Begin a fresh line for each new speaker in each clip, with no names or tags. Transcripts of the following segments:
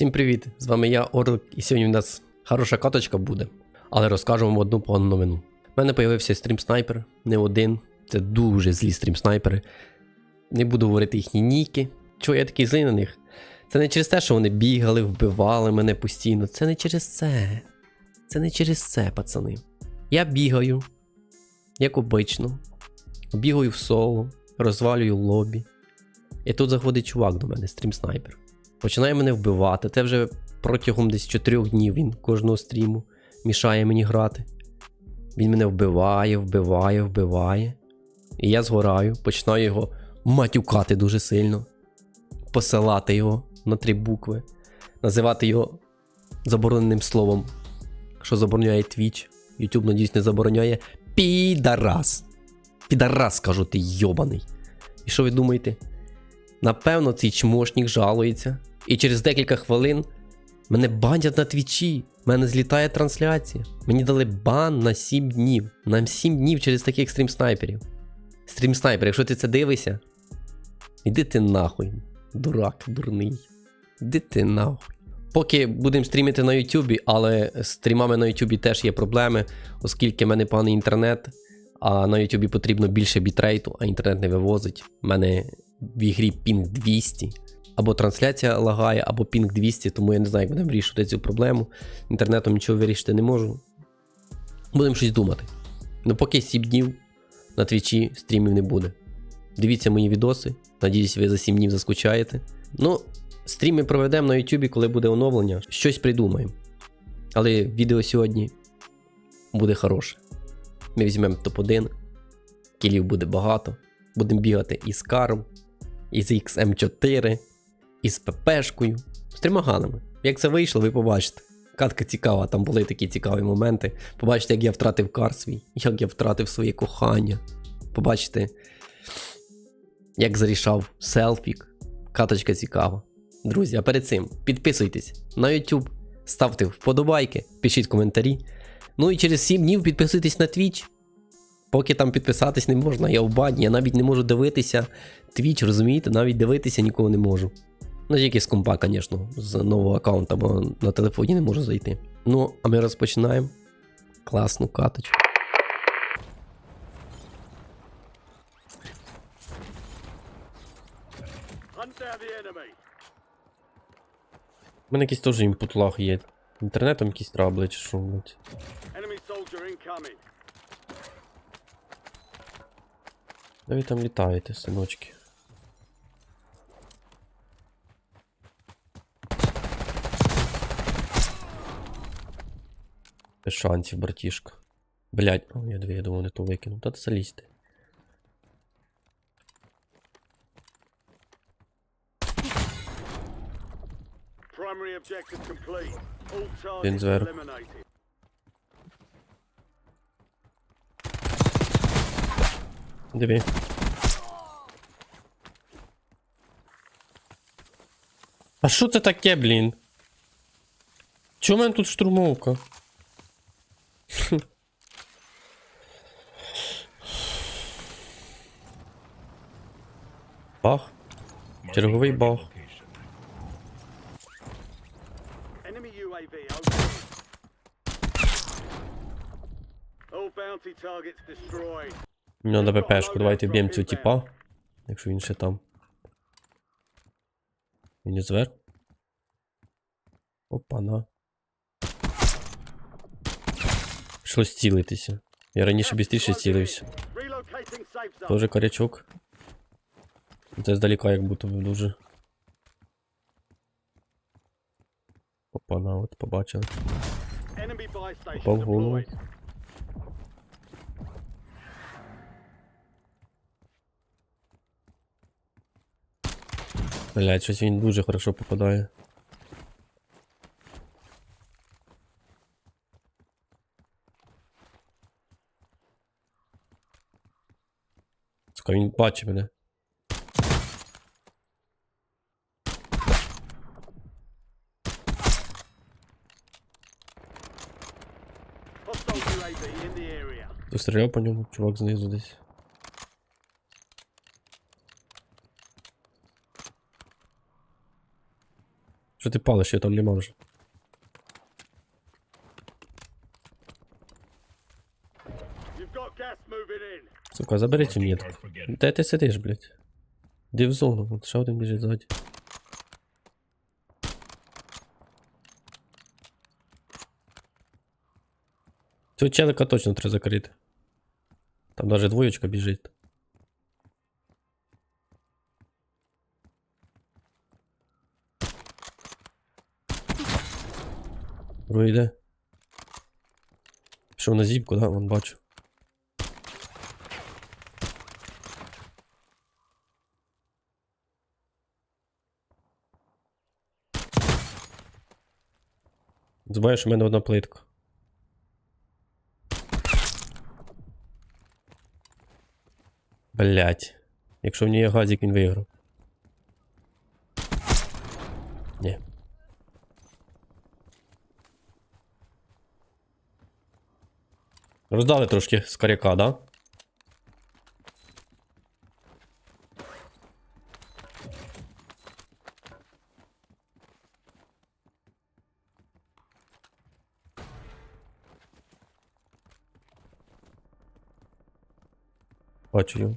Всім привіт! З вами я, Орлик, і сьогодні в нас хороша каточка буде. Але розкажу вам одну погану новину. У мене з'явився стрім-снайпер, не один. Це дуже злі стрім-снайпери. Не буду говорити їхні ніки. Чого я такий злий на них? Це не через те, що вони бігали, вбивали мене постійно. Це не через це. Це не через це, пацани. Я бігаю, як обично. Бігаю в соло, розвалюю лобі. І тут заходить чувак до мене, стрім-снайпер. Починає мене вбивати. Це вже протягом десь 4 днів він кожного стріму мішає мені грати. Він мене вбиває, вбиває, вбиває. І я згораю, починаю його матюкати дуже сильно, посилати його на три букви, називати його забороненим словом, що забороняє Twitch. YouTube, надіюсь, не забороняє. Підарас. Підарас, кажу, ти йобаний. І що ви думаєте? Напевно, цей чмошник жалується. І через декілька хвилин мене банять на твічі. Мене злітає трансляція. Мені дали бан на 7 днів. На 7 днів через таких стрім-снайперів. Стрім-снайпер, якщо ти це дивишся, іди ти нахуй. Дурак, дурний. Іди ти нахуй. Поки будемо стрімити на Ютубі, але з стрімами на Ютубі теж є проблеми, оскільки в мене поганий інтернет, а на Ютубі потрібно більше бітрейту, а інтернет не вивозить. У мене в ігрі пінг 200. Або трансляція лагає, або пінг 200, тому я не знаю, як будемо вирішувати цю проблему. Інтернетом нічого вирішити не можу. Будемо щось думати. Ну поки 7 днів на твічі стрімів не буде. Дивіться мої відоси. Надіюсь, ви за 7 днів заскучаєте. Ну, стріми проведемо на Ютубі, коли буде оновлення. Щось придумаємо. Але відео сьогодні буде хороше. Ми візьмемо топ-1, кілів буде багато. Будемо бігати із каром, із XM4, із ППшкою, з трьома ганами. Як це вийшло, ви побачите. Катка цікава, там були такі цікаві моменти. Побачите, як я втратив кар свій, як я втратив своє кохання. Побачите, як зарішав селфік. Каточка цікава. Друзі, а перед цим підписуйтесь на YouTube, ставте вподобайки, пишіть коментарі. Ну і через 7 днів підписуйтесь на Twitch. Поки там підписатись не можна, я в бані, я навіть не можу дивитися Twitch, розумієте? Навіть дивитися нікого не можу. Ну, тільки з компа, звісно, з нового аккаунта, бо на телефоні не можу зайти. Ну, а ми розпочинаємо. Класну каточку. У мене якийсь теж імпут лаг є. Інтернетом якісь трабли чи що, блядь. Де ви там літаєте, синочки? Без шансів, братішка. Блять, о, я дві, я думав, не то викинув. Та ти.
All
Він зверху. Диви. А що це таке, блін? Чому в мене тут штурмовка? Бах. Черговий бах. Треба ППшку, давайте б'ємо цього типа. Якщо він ще там. Він не зверху. Опа, на. Пішлось цілитися. Я раніше швидше цілився. Тоже корячок. Це здалека як будто би дуже. Опа, на, от побачили. Попав в голову. Блять, щось він дуже хорошо попадає. Сука, він бачить мене. Постріляв по ньому, чувак знизу десь. Що ти палиш, я там нема вже. Сука,
Marking
метку.
card.
Де ти сидиш, блядь? Де в зону? От ще один біжить ззаді. Цього челика точно треба закрити. Там навіть двоєчка біжить. Другий йде. Пішов на зіпку, да? Вон бачу. Збаєш, у мене одна плитка. Блять. Якщо в ній є газик, він виграв. Ні. Роздали трошки з коряка, да? Бачу його.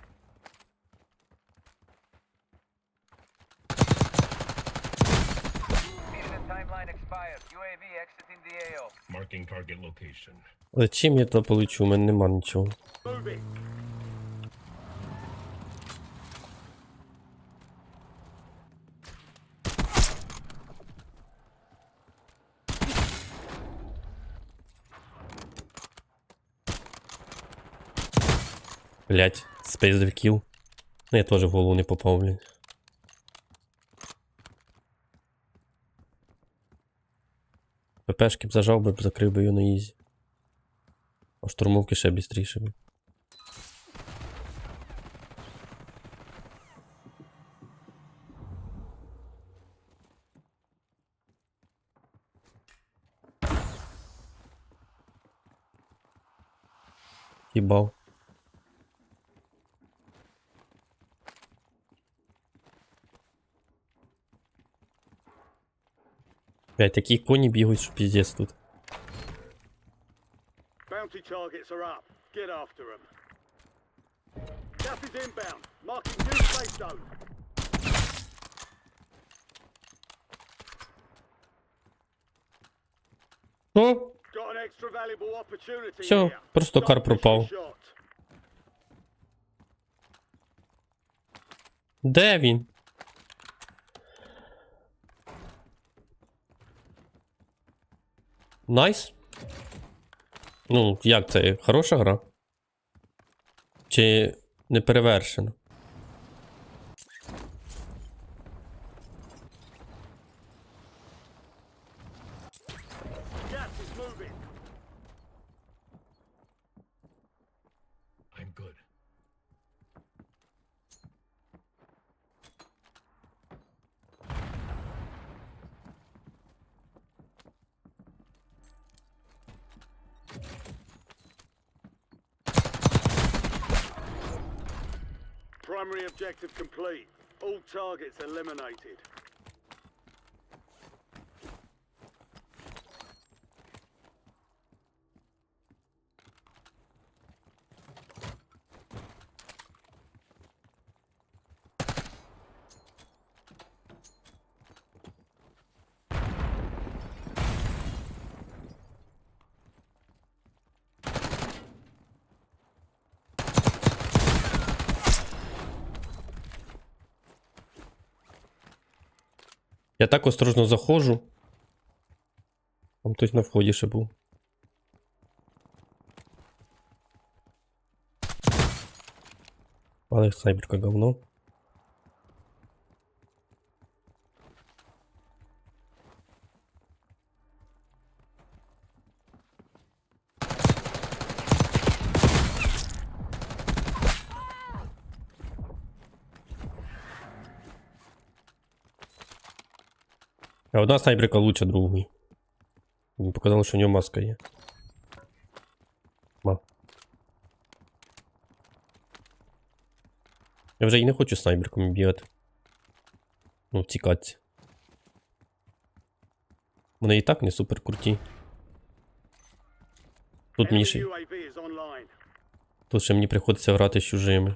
Але чим я то получу? У мене нема нічого. Блять, спейсдевків. Ну я теж в голову не попав, блін. ППшки б зажав би, б закрив би його на ізі. А штурмовки ще бістріше б. Їбав. Блять, такі коні бігають, що піздець тут.
Bounty targets are up. Get after them. Gas is inbound. Marking new safe zone.
Ну,
Got an extra valuable opportunity
Всё,
here.
просто кар пропав.
shot.
де він? Найс? Ну, як це? Хороша гра? Чи не
moving.
I'm good.
Primary objective complete. All targets eliminated.
Я так осторожно заходжу. Там хтось на вході ще був. Але снайперка говно. А одна снайперка лучше другої. Мені показало, що у нього маска є. Ма. Я вже і не хочу снайперками бігати. Ну, втікати. Вони і так не супер круті. Тут мені ще, тут ще мені приходиться грати з чужими.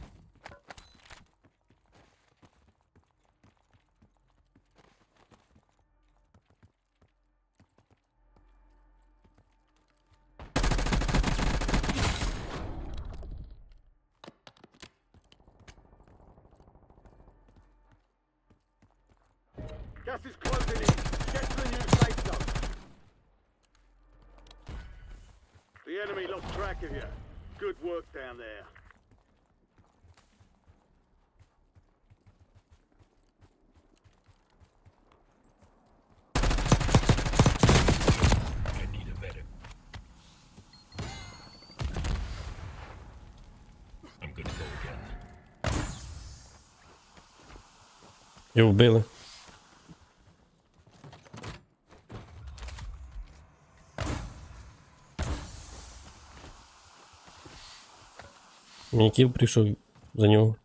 Gas is closing in. Get to the new safe zone. The enemy lost track of you. Good work down there.
I need
кіл прийшов за нього.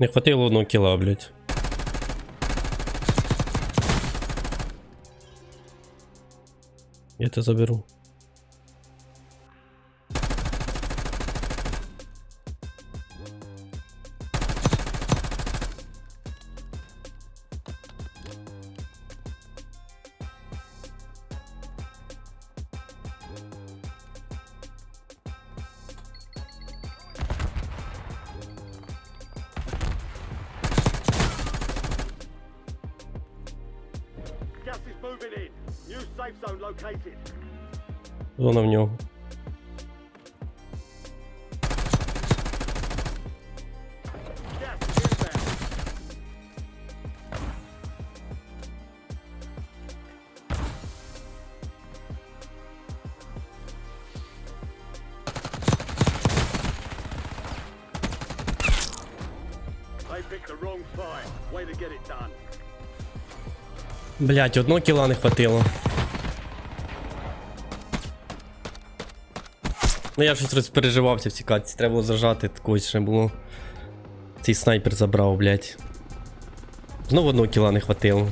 Не хватило одного кіла, блядь. Я це заберу.
moving in. New safe zone located.
Зона в нього.
Gas is inbound. They picked the wrong fight. Way to get it done.
Блять, одного кіла не хватило. Ну я щось розпереживався в цій катці, треба було зажати, когось ще було. Цей снайпер забрав, блять. Знову одного кіла не хватило.